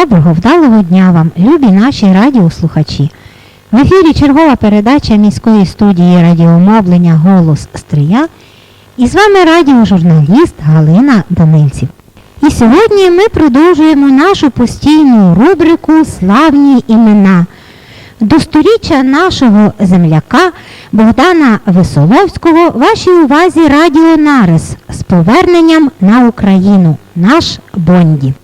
Доброго вдалого дня вам, любі наші радіослухачі. В ефірі чергова передача міської студії радіомовлення Голос Стрия. І з вами радіожурналіст Галина Данильців. І сьогодні ми продовжуємо нашу постійну рубрику Славні імена. До сторіччя нашого земляка Богдана Висоловського вашій увазі Радіо Нарис з поверненням на Україну. Наш Бонді.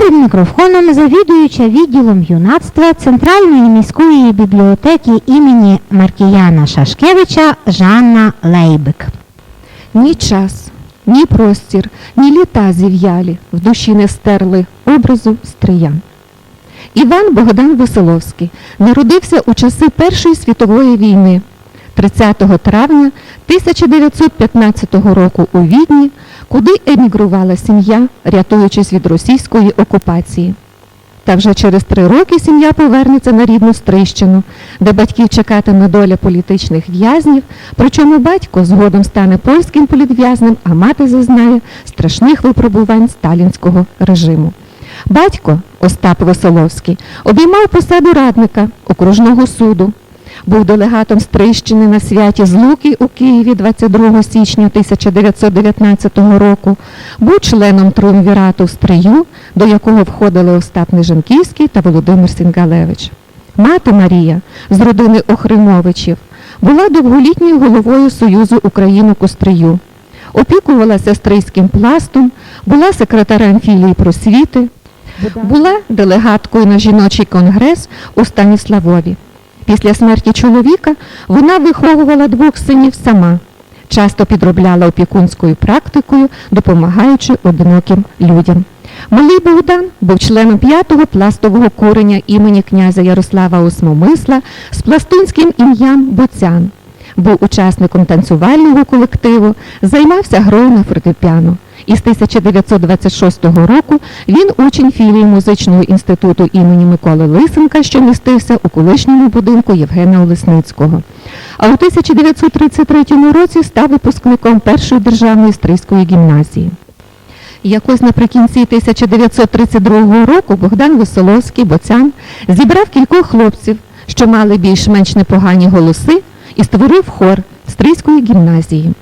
Перед мікрофоном завідуюча відділом юнацтва Центральної міської бібліотеки імені Маркіяна Шашкевича Жанна Лейбик. Ні час, ні простір, ні літа зів'ялі в душі не стерли образу стрия. Іван Богдан Веселовський народився у часи Першої світової війни 30 травня 1915 року у Відні, куди емігрувала сім'я, рятуючись від російської окупації. Та вже через три роки сім'я повернеться на рідну Стрищину, де батьків чекатиме доля політичних в'язнів, причому батько згодом стане польським політв'язнем, а мати зазнає страшних випробувань сталінського режиму. Батько Остап Веселовський обіймав посаду радника окружного суду, був делегатом Стрищини на святі Злуки у Києві 22 січня 1919 року, був членом Триумвірату Стрию, до якого входили Остап Нежанківський та Володимир Сінгалевич. Мати Марія з родини Охримовичів була довголітньою головою Союзу Україну Кострию, опікувалася стрийським пластом, була секретарем філії просвіти, була делегаткою на жіночий конгрес у Станіславові. Після смерті чоловіка вона виховувала двох синів сама, часто підробляла опікунською практикою, допомагаючи одиноким людям. Малий Богдан був членом п'ятого пластового курення імені князя Ярослава Осмомисла з пластунським ім'ям Боцян. Був учасником танцювального колективу, займався грою на фортепіано. І з 1926 року він учень філії музичного інституту імені Миколи Лисенка, що містився у колишньому будинку Євгена Олесницького. А у 1933 році став випускником першої державної стрийської гімназії. Якось наприкінці 1932 року Богдан Веселовський, Боцян, зібрав кількох хлопців, що мали більш-менш непогані голоси, і створив хор Стрийської гімназії.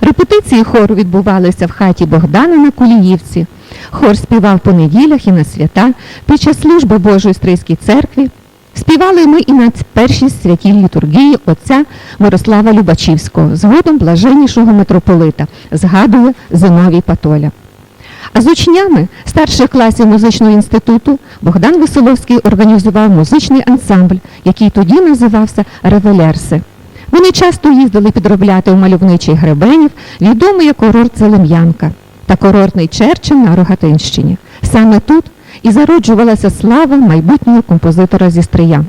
Репетиції хору відбувалися в хаті Богдана на Куліївці. Хор співав по неділях і на свята під час служби Божої Стрийській церкві. Співали ми і на першій святій літургії отця Мирослава Любачівського, згодом блаженнішого митрополита, згадує Зиновій Патоля. А з учнями старших класів музичного інституту Богдан Веселовський організував музичний ансамбль, який тоді називався Ревелерси. Вони часто їздили підробляти у мальовничий гребенів, відомий як курорт Зелем'янка та курортний Черчин на Рогатинщині. Саме тут і зароджувалася слава майбутнього композитора зі Стрия.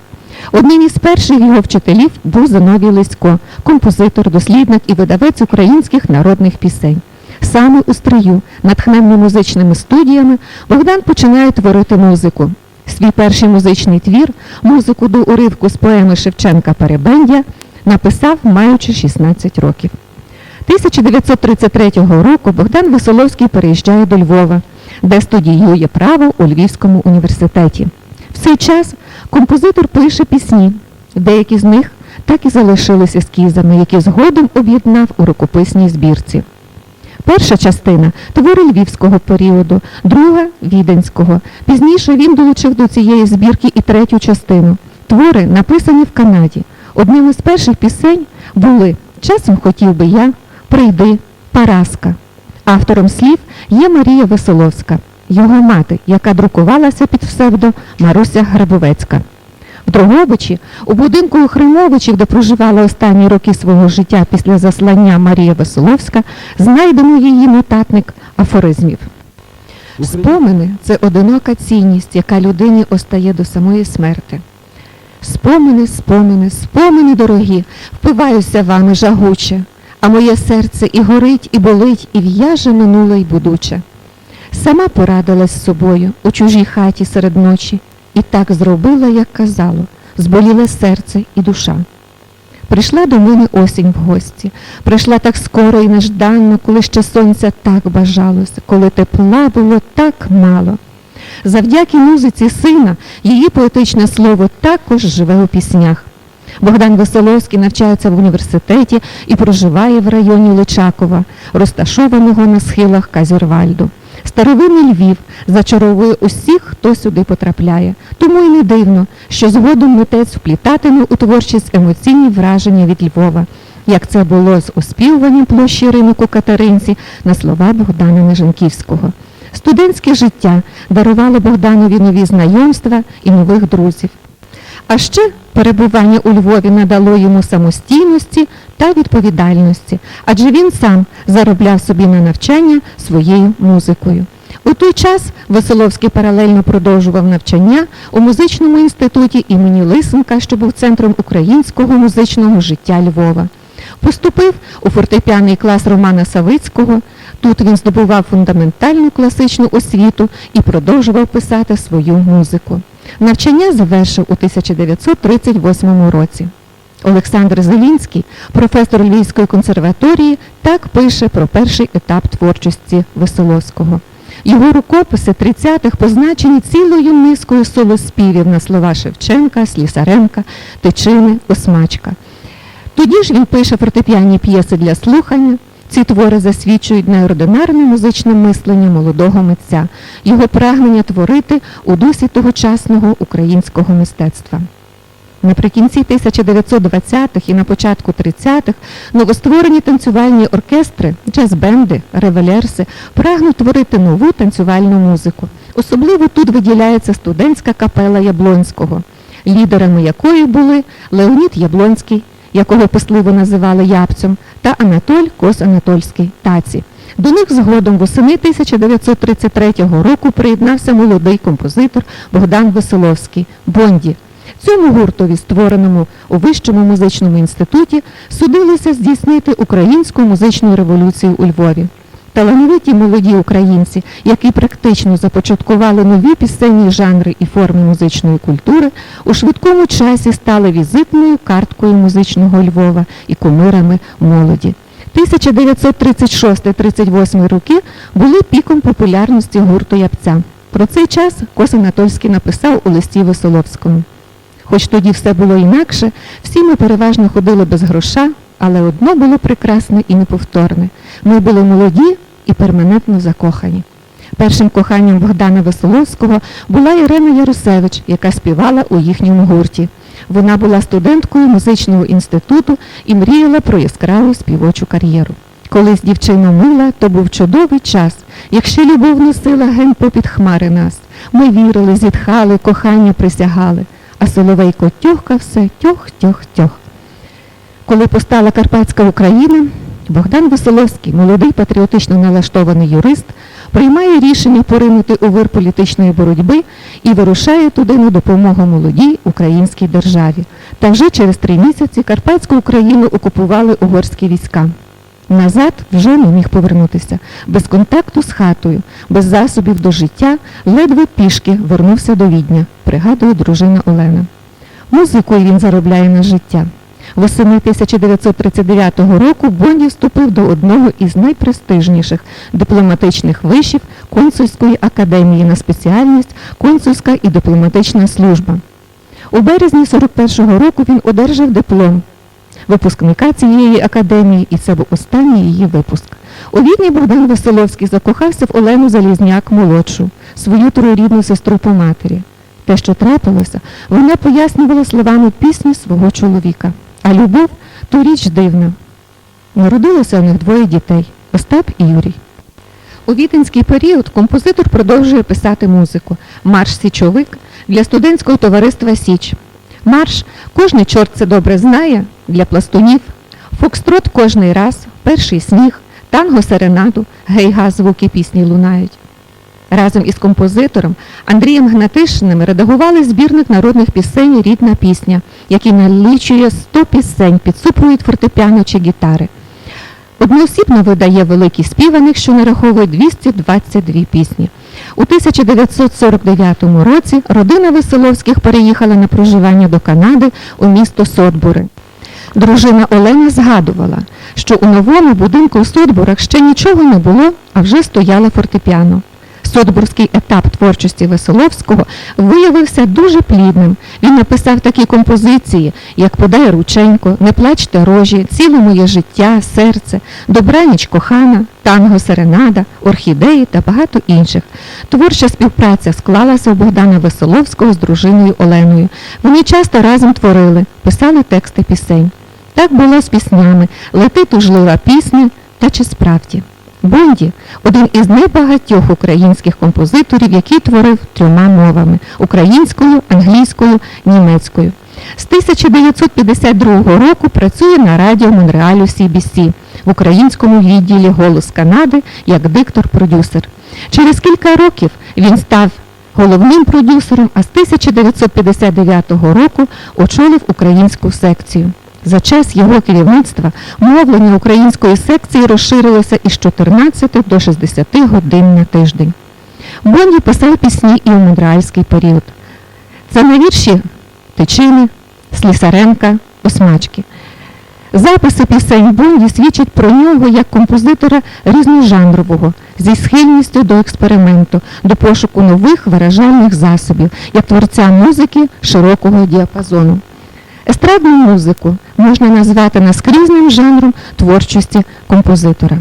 Одним із перших його вчителів був Зиновій Лисько, композитор, дослідник і видавець українських народних пісень. Саме у стрию, натхненний музичними студіями, Богдан починає творити музику. Свій перший музичний твір, музику до уривку з поеми Шевченка Перебендя, написав, маючи 16 років. 1933 року Богдан Веселовський переїжджає до Львова, де студіює право у Львівському університеті. В цей час композитор пише пісні, деякі з них так і залишилися ескізами, які згодом об'єднав у рукописній збірці. Перша частина твори львівського періоду, друга віденського. Пізніше він долучив до цієї збірки і третю частину. Твори написані в Канаді. Одним із перших пісень були Часом хотів би я, Прийди, Параска. Автором слів є Марія Веселовська, його мати, яка друкувалася під псевдо Маруся Грабовецька. В Дрогобичі, у будинку Охримовичів, де проживала останні роки свого життя після заслання Марія Веселовська, знайдено її нотатник афоризмів. Спомини це одинока цінність, яка людині остає до самої смерти. Спомини, спомини, спомини дорогі, впиваюся вами жагуче, а моє серце і горить, і болить, і в'яже минуле й будуче. Сама порадилась з собою у чужій хаті серед ночі, і так зробила, як казало, зболіле серце і душа. Прийшла до мене осінь в гості, прийшла так скоро і нежданно, коли ще сонця так бажалося, коли тепла було так мало. Завдяки музиці сина її поетичне слово також живе у піснях. Богдан Веселовський навчається в університеті і проживає в районі Личакова, розташованого на схилах Казірвальду. Старовинний Львів зачаровує усіх, хто сюди потрапляє. Тому і не дивно, що згодом митець вплітатиме у творчість емоційні враження від Львова, як це було з оспівуванням площі ринок у Катеринці на слова Богдана Нежанківського. Студентське життя дарувало Богданові нові знайомства і нових друзів. А ще перебування у Львові надало йому самостійності та відповідальності, адже він сам заробляв собі на навчання своєю музикою. У той час Веселовський паралельно продовжував навчання у музичному інституті імені Лисенка, що був центром українського музичного життя Львова. Поступив у фортепіаний клас Романа Савицького. Тут він здобував фундаментальну класичну освіту і продовжував писати свою музику. Навчання завершив у 1938 році. Олександр Зелінський, професор Львівської консерваторії, так пише про перший етап творчості Веселовського. Його рукописи 30-х позначені цілою низкою солоспівів на слова Шевченка, Слісаренка, Тичини, Осмачка. Тоді ж він пише фортепіанні п'єси для слухання. Ці твори засвідчують неординарне музичне мислення молодого митця, його прагнення творити у дусі тогочасного українського мистецтва. Наприкінці 1920-х і на початку 30-х новостворені танцювальні оркестри, джаз-бенди, ревелерси прагнуть творити нову танцювальну музику. Особливо тут виділяється студентська капела Яблонського, лідерами якої були Леонід Яблонський, якого писливо називали Ябцем, та Анатоль Кос-Анатольський Таці. До них згодом восени 1933 року приєднався молодий композитор Богдан Веселовський Бонді. Цьому гуртові, створеному у Вищому музичному інституті, судилося здійснити українську музичну революцію у Львові. Талановиті молоді українці, які практично започаткували нові пісенні жанри і форми музичної культури, у швидкому часі стали візитною карткою музичного Львова і кумирами молоді. 1936-38 роки були піком популярності гурту Ябця. Про цей час Кос Анатольський написав у листі Веселовському. Хоч тоді все було інакше, всі ми переважно ходили без гроша, але одно було прекрасне і неповторне. Ми були молоді і перманентно закохані. Першим коханням Богдана Веселовського була Ірина Ярусевич, яка співала у їхньому гурті. Вона була студенткою музичного інституту і мріяла про яскраву співочу кар'єру. Колись дівчина мила, то був чудовий час, якщо любов носила ген попід хмари нас. Ми вірили, зітхали, кохання присягали, а соловейко тьохка все тьох-тьох-тьох. Коли постала Карпатська Україна, Богдан Веселовський, молодий патріотично налаштований юрист, приймає рішення поринути у вир політичної боротьби і вирушає туди на допомогу молодій українській державі. Та вже через три місяці Карпатську Україну окупували угорські війська. Назад вже не міг повернутися, без контакту з хатою, без засобів до життя, ледве пішки вернувся до Відня, пригадує дружина Олена. Музикою він заробляє на життя. Восени 1939 року Бонді вступив до одного із найпрестижніших дипломатичних вишів консульської академії на спеціальність консульська і дипломатична служба. У березні 41-го року він одержав диплом випускника цієї академії, і це був останній її випуск. У Відні Богдан Веселовський закохався в Олену Залізняк молодшу, свою троюрідну сестру по матері. Те, що трапилося, вона пояснювала словами пісні свого чоловіка. А любов то річ дивна. Народилося у них двоє дітей Остап і Юрій. У віденський період композитор продовжує писати музику. Марш Січовик для студентського товариства Січ. Марш кожний чорт це добре знає для пластунів. Фокстрот кожний раз, перший сніг, танго серенаду, гейга звуки пісні лунають. Разом із композитором Андрієм Гнатишиним редагували збірник народних пісень Рідна пісня, який налічує 100 пісень під супровід фортепіано чи гітари. Одноосібно видає великий співаник, що нараховує 222 пісні. У 1949 році родина Веселовських переїхала на проживання до Канади у місто Сотбури. Дружина Олена згадувала, що у новому будинку у Сотбурах ще нічого не було, а вже стояло фортепіано. Сотбурський етап творчості Веселовського виявився дуже плідним. Він написав такі композиції, як Подай рученько, Не плачте рожі, Ціле моє життя, серце, Добраніч кохана, Танго Серенада, Орхідеї та багато інших. Творча співпраця склалася у Богдана Веселовського з дружиною Оленою. Вони часто разом творили, писали тексти пісень. Так було з піснями Лети тужлива пісня та чи справді. Бонді один із небагатьох українських композиторів, який творив трьома мовами українською, англійською, німецькою. З 1952 року працює на радіо Монреалю CBC в українському відділі Голос Канади як диктор-продюсер. Через кілька років він став головним продюсером, а з 1959 року очолив українську секцію. За час його керівництва мовлення української секції розширилося із 14 до 60 годин на тиждень. Бонді писав пісні і у монреальський період. Це на вірші Тичини, Слісаренка, Осмачки. Записи пісень Бонді свідчать про нього як композитора різножанрового, зі схильністю до експерименту, до пошуку нових виражальних засобів, як творця музики широкого діапазону. Естрадну музику можна назвати наскрізним жанром творчості композитора.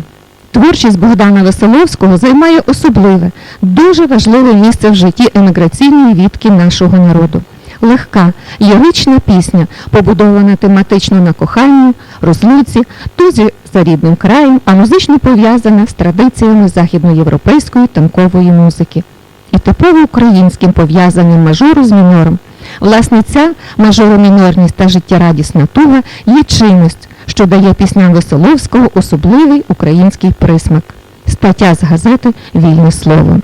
Творчість Богдана Веселовського займає особливе, дуже важливе місце в житті еміграційної відки нашого народу. Легка, лірична пісня, побудована тематично на коханні, розлуці, тузі за рідним краєм, а музично пов'язана з традиціями західноєвропейської танкової музики і типово українським пов'язаним мажору з мінором. Власне, ця мажоромінорність та життєрадісна туга є чимось, що дає пісням Веселовського особливий український присмак. Стаття з газети Вільне слово.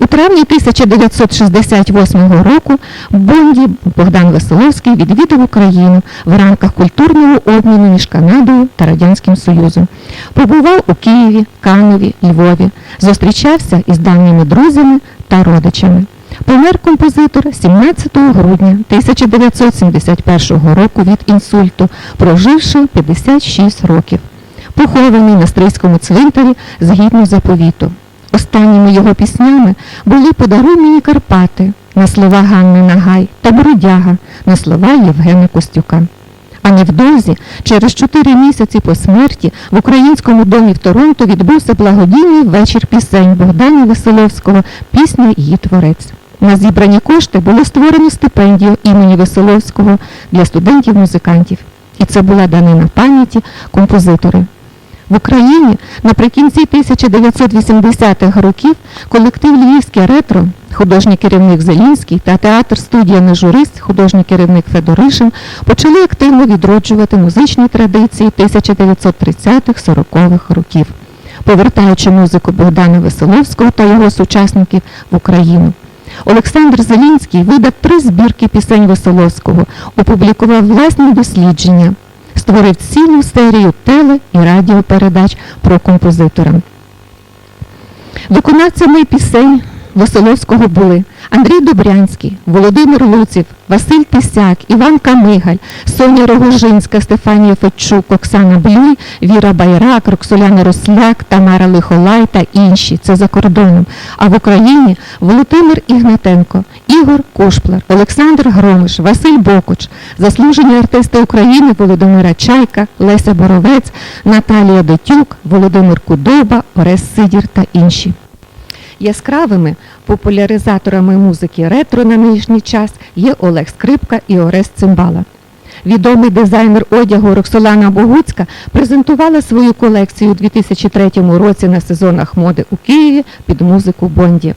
У травні 1968 року Бонді Богдан Веселовський відвідав Україну в рамках культурного обміну між Канадою та Радянським Союзом. Побував у Києві, Канові, Львові, зустрічався із давніми друзями та родичами. Помер композитор 17 грудня 1971 року від інсульту, проживши 56 років. Похований на Стрийському цвинтарі згідно заповіту. Останніми його піснями були Подаруй Карпати на слова Ганни Нагай та Бродяга на слова Євгена Костюка. А невдовзі, через чотири місяці по смерті, в українському домі в Торонто відбувся благодійний вечір пісень Богдана Веселовського, пісня її творець. На зібрані кошти було створено стипендію імені Веселовського для студентів-музикантів. І це була данина пам'яті композитори. В Україні наприкінці 1980-х років колектив Львівське ретро, художній керівник Зелінський та театр студія Нежурист, художній керівник Федоришин почали активно відроджувати музичні традиції 1930-40-х років, повертаючи музику Богдана Веселовського та його сучасників в Україну. Олександр Зелінський видав три збірки пісень Василовського, опублікував власні дослідження створив цілу серію теле- і радіопередач про композитора. Виконавцями пісень Веселовського були Андрій Добрянський, Володимир Луців, Василь Тисяк, Іван Камигаль, Соня Рогожинська, Стефанія Федчук, Оксана Блюй, Віра Байрак, Роксоляна Росляк, Тамара Лихолай та інші. Це за кордоном. А в Україні Володимир Ігнатенко, Ігор Кошплер, Олександр Громиш, Василь Бокуч, заслужені артисти України Володимира Чайка, Леся Боровець, Наталія Дотюк, Володимир Кудоба, Орес Сидір та інші. Яскравими популяризаторами музики ретро на нинішній час є Олег Скрипка і Орес Цимбала. Відомий дизайнер одягу Роксолана Богуцька презентувала свою колекцію у 2003 році на сезонах моди у Києві під музику Бонді.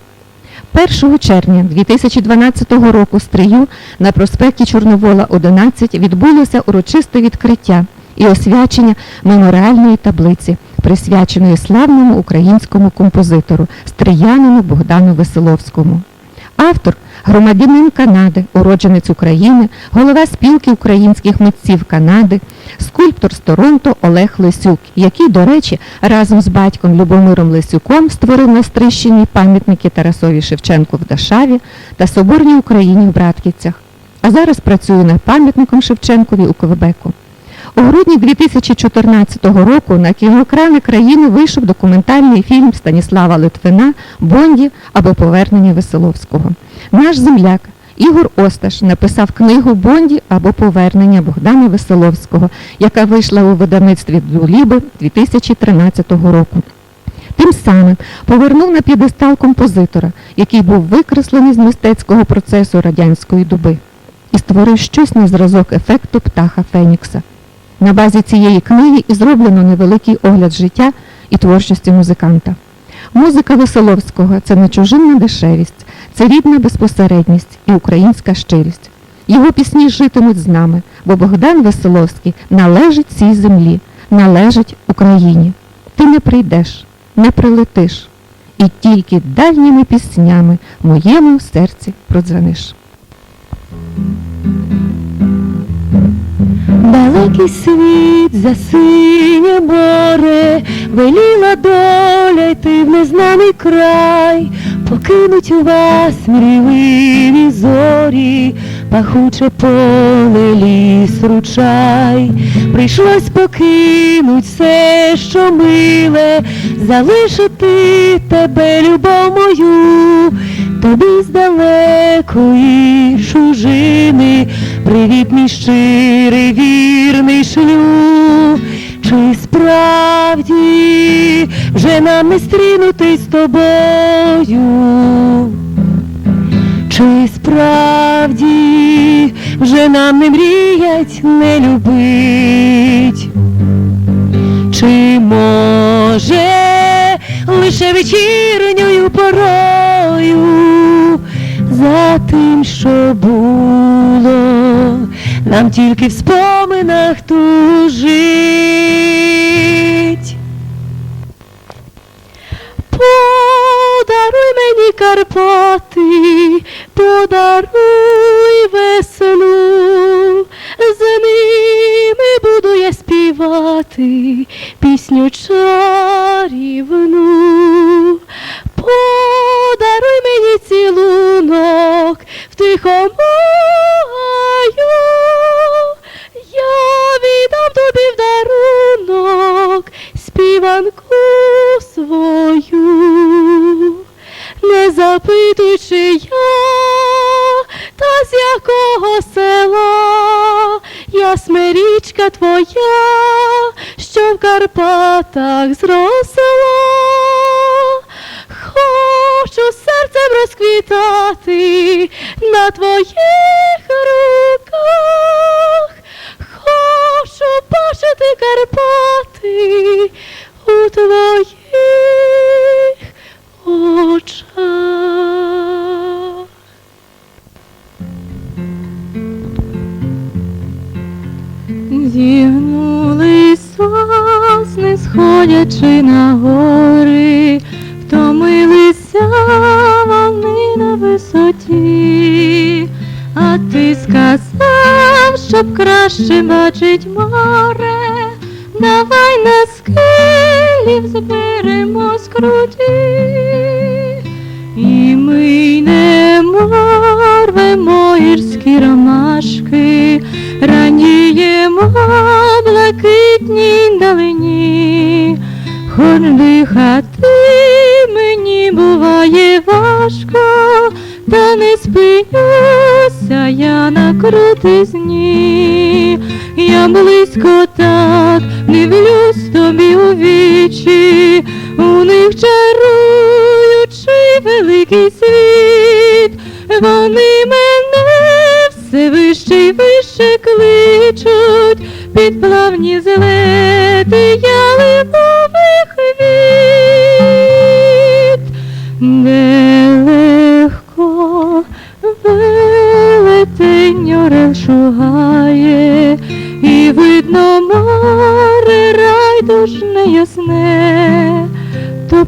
1 червня 2012 року в Стрию на проспекті Чорновола 11 відбулося урочисте відкриття і освячення меморіальної таблиці, присвяченої славному українському композитору Стриянину Богдану Веселовському. Автор громадянин Канади, уродженець України, голова спілки українських митців Канади, скульптор з Торонто Олег Лисюк, який, до речі, разом з батьком Любомиром Лисюком створив на Стрищині пам'ятники Тарасові Шевченку в Дашаві та Соборній Україні в Братківцях. А зараз працює над пам'ятником Шевченкові у Квебеку. У грудні 2014 року на кіноекрани країни вийшов документальний фільм Станіслава Литвина Бонді або Повернення Веселовського. Наш земляк Ігор Осташ написав книгу Бонді або Повернення Богдана Веселовського, яка вийшла у видавництві Дуліби 2013 року. Тим самим повернув на п'єдестал композитора, який був викреслений з мистецького процесу радянської доби, і створив щось на зразок ефекту птаха Фенікса. На базі цієї книги і зроблено невеликий огляд життя і творчості музиканта. Музика Веселовського це не чужинна дешевість, це рідна безпосередність і українська щирість. Його пісні житимуть з нами, бо Богдан Веселовський належить цій землі, належить Україні. Ти не прийдеш, не прилетиш, і тільки дальніми піснями моєму серці продзвониш. Далекий світ за синє море, веліла доля йти в незнаний край, покинуть у вас мрійливі зорі, пахуче поле ліс ручай, прийшлось покинуть все, що миле, залишити тебе, любов мою, тобі з далекої чужини, привіт мій щирий вірний шлю, чи справді вже нам не стрінутись з тобою? Чи справді вже нам не мріять, не любить? Чи може лише вечірньою нам тільки в споминах тужить? Подаруй мені Карпати, подаруй весну, з ними буду я співати пісню чарівну. Подаруй мені цілунок в тихому свою, не запитуючи я, та з якого села ясна річка твоя, що в Карпатах зросла. Хочу серцем розквітати на твоїх руках, хочу бачити Карпати твоїх очах. Зігнули сосни, сходячи на гори, втомилися вони на висоті, а ти сказав, щоб краще бачить море, давай на скелів зберемо скруті. І ми не морвемо гірські ромашки, раніємо блакитній далині, хоч дихати мені буває важко, та не спинюся я на крутизні. Я близько вічі, у них чаруючий великий світ, вони мене все вище й вище кличуть, під плавні злети ялинових віт, де легко велетень орел шугає, і видно море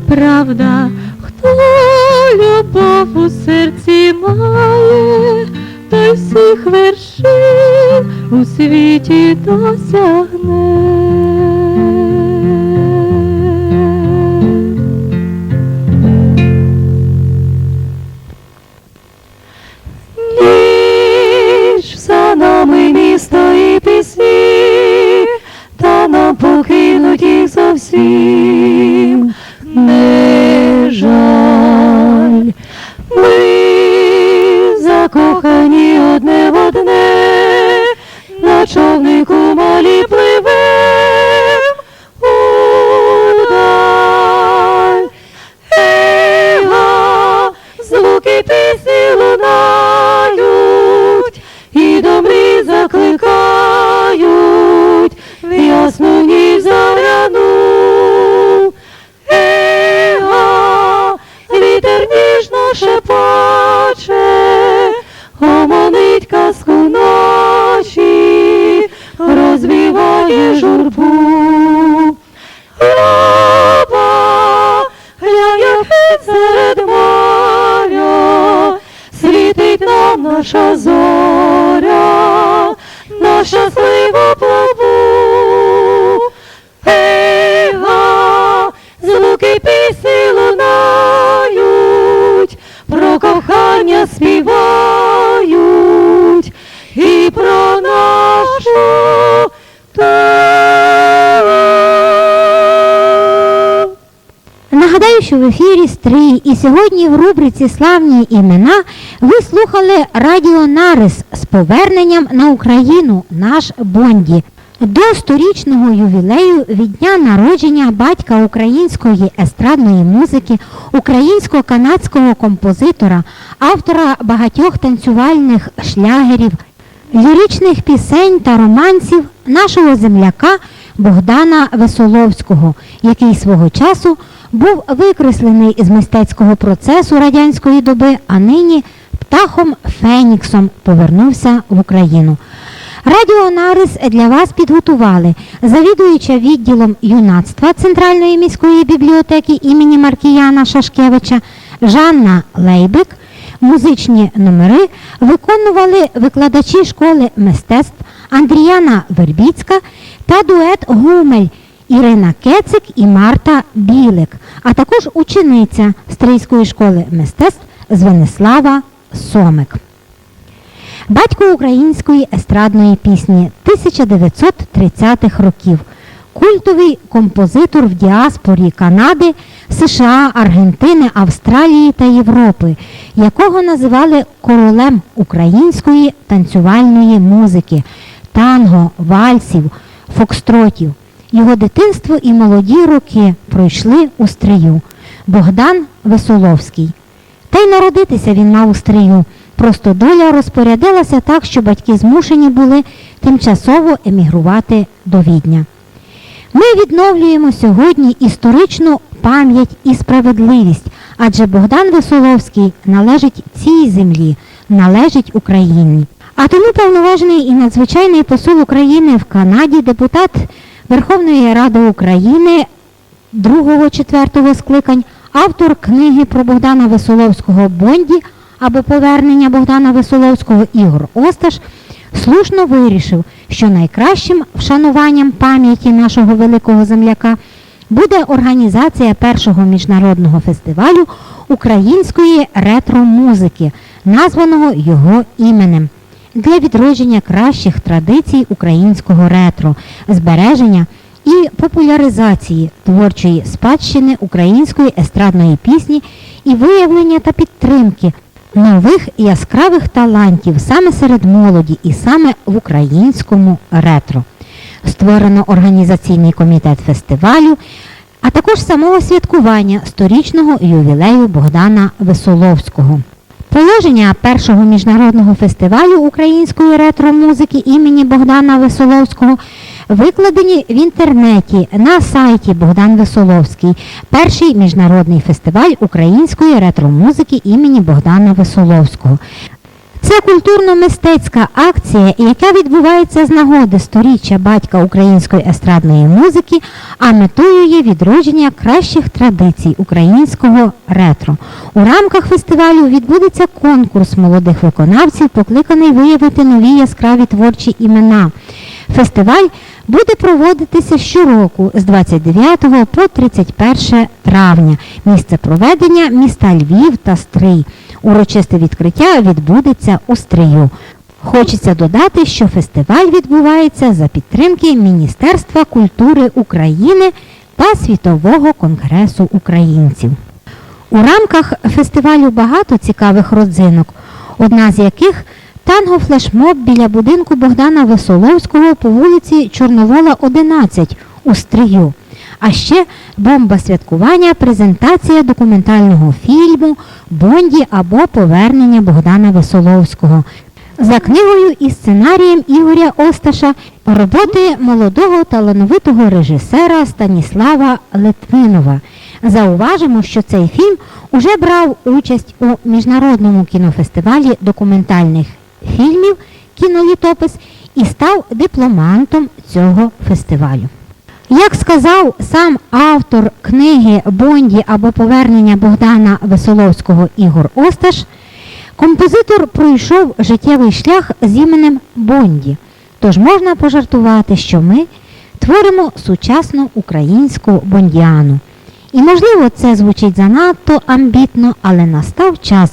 правда, на кохання співають і про нашу. Нагадаю, що в ефірі Стрий і сьогодні в рубриці Славні імена ви слухали Радіо Нарис з поверненням на Україну наш Бонді. До сторічного ювілею від дня народження батька української естрадної музики, українсько-канадського композитора, автора багатьох танцювальних шлягерів, ліричних пісень та романсів нашого земляка Богдана Весоловського, який свого часу був викреслений із мистецького процесу радянської доби, а нині птахом Феніксом повернувся в Україну. Радіо Нарис для вас підготували завідуюча відділом юнацтва Центральної міської бібліотеки імені Маркіяна Шашкевича Жанна Лейбик. Музичні номери виконували викладачі школи мистецтв Андріяна Вербіцька та дует Гумель Ірина Кецик і Марта Білик, а також учениця Стрийської школи мистецтв Звенислава Сомик. Батько української естрадної пісні 1930-х років, культовий композитор в діаспорі Канади, США, Аргентини, Австралії та Європи, якого називали королем української танцювальної музики, танго, вальсів, фокстротів. Його дитинство і молоді роки пройшли у стрию. Богдан Весоловський. Та й народитися він мав у стрию. Просто доля розпорядилася так, що батьки змушені були тимчасово емігрувати до Відня. Ми відновлюємо сьогодні історичну пам'ять і справедливість, адже Богдан Весоловський належить цій землі, належить Україні. А тому повноважений і надзвичайний посол України в Канаді, депутат Верховної Ради України 2-4 скликань, автор книги про Богдана Весоловського Бонді або повернення Богдана Весоловського Ігор Осташ слушно вирішив, що найкращим вшануванням пам'яті нашого великого земляка буде організація першого міжнародного фестивалю української ретро-музики, названого його іменем, для відродження кращих традицій українського ретро, збереження і популяризації творчої спадщини української естрадної пісні і виявлення та підтримки нових яскравих талантів саме серед молоді і саме в українському ретро. Створено організаційний комітет фестивалю, а також самого святкування сторічного ювілею Богдана Весоловського. Положення першого міжнародного фестивалю української ретро-музики імені Богдана Весоловського викладені в інтернеті на сайті Богдан Весоловський, перший міжнародний фестиваль української ретро-музики імені Богдана Весоловського. Це культурно-мистецька акція, яка відбувається з нагоди сторіччя батька української естрадної музики, а метою є відродження кращих традицій українського ретро. У рамках фестивалю відбудеться конкурс молодих виконавців, покликаний виявити нові яскраві творчі імена. Фестиваль буде проводитися щороку з 29 по 31 травня. Місце проведення міста Львів та Стрий. Урочисте відкриття відбудеться у Стрию. Хочеться додати, що фестиваль відбувається за підтримки Міністерства культури України та Світового конгресу українців. У рамках фестивалю багато цікавих родзинок, одна з яких танго флешмоб біля будинку Богдана Весоловського по вулиці Чорновола, 11 у Стрию. А ще бомба святкування, презентація документального фільму Бонді або Повернення Богдана Весоловського. За книгою і сценарієм Ігоря Осташа роботи молодого талановитого режисера Станіслава Литвинова. Зауважимо, що цей фільм уже брав участь у міжнародному кінофестивалі документальних фільмів Кінолітопис і став дипломантом цього фестивалю. Як сказав сам автор книги Бонді або Повернення Богдана Весоловського Ігор Осташ, композитор пройшов життєвий шлях з іменем Бонді. Тож можна пожартувати, що ми творимо сучасну українську бондіану. І можливо це звучить занадто амбітно, але настав час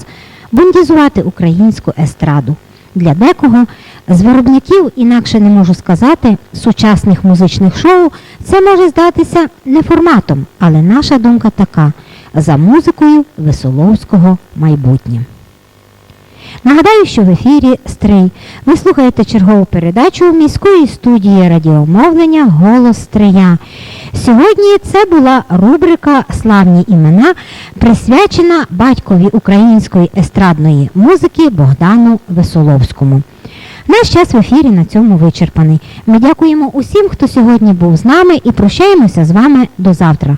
бондізувати українську естраду. Для декого з виробників, інакше не можу сказати, сучасних музичних шоу це може здатися не форматом, але наша думка така за музикою Весоловського майбутнє. Нагадаю, що в ефірі Стрий. Ви слухаєте чергову передачу міської студії радіомовлення Голос Стрия. Сьогодні це була рубрика Славні імена, присвячена батькові української естрадної музики Богдану Весоловському. Наш час в ефірі на цьому вичерпаний. Ми дякуємо усім, хто сьогодні був з нами і прощаємося з вами до завтра.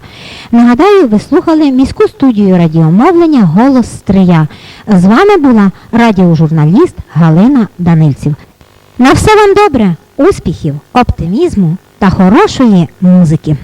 Нагадаю, ви слухали міську студію радіомовлення Голос Стрия. З вами була радіожурналіст Галина Данильців. На все вам добре, успіхів, оптимізму та хорошої музики.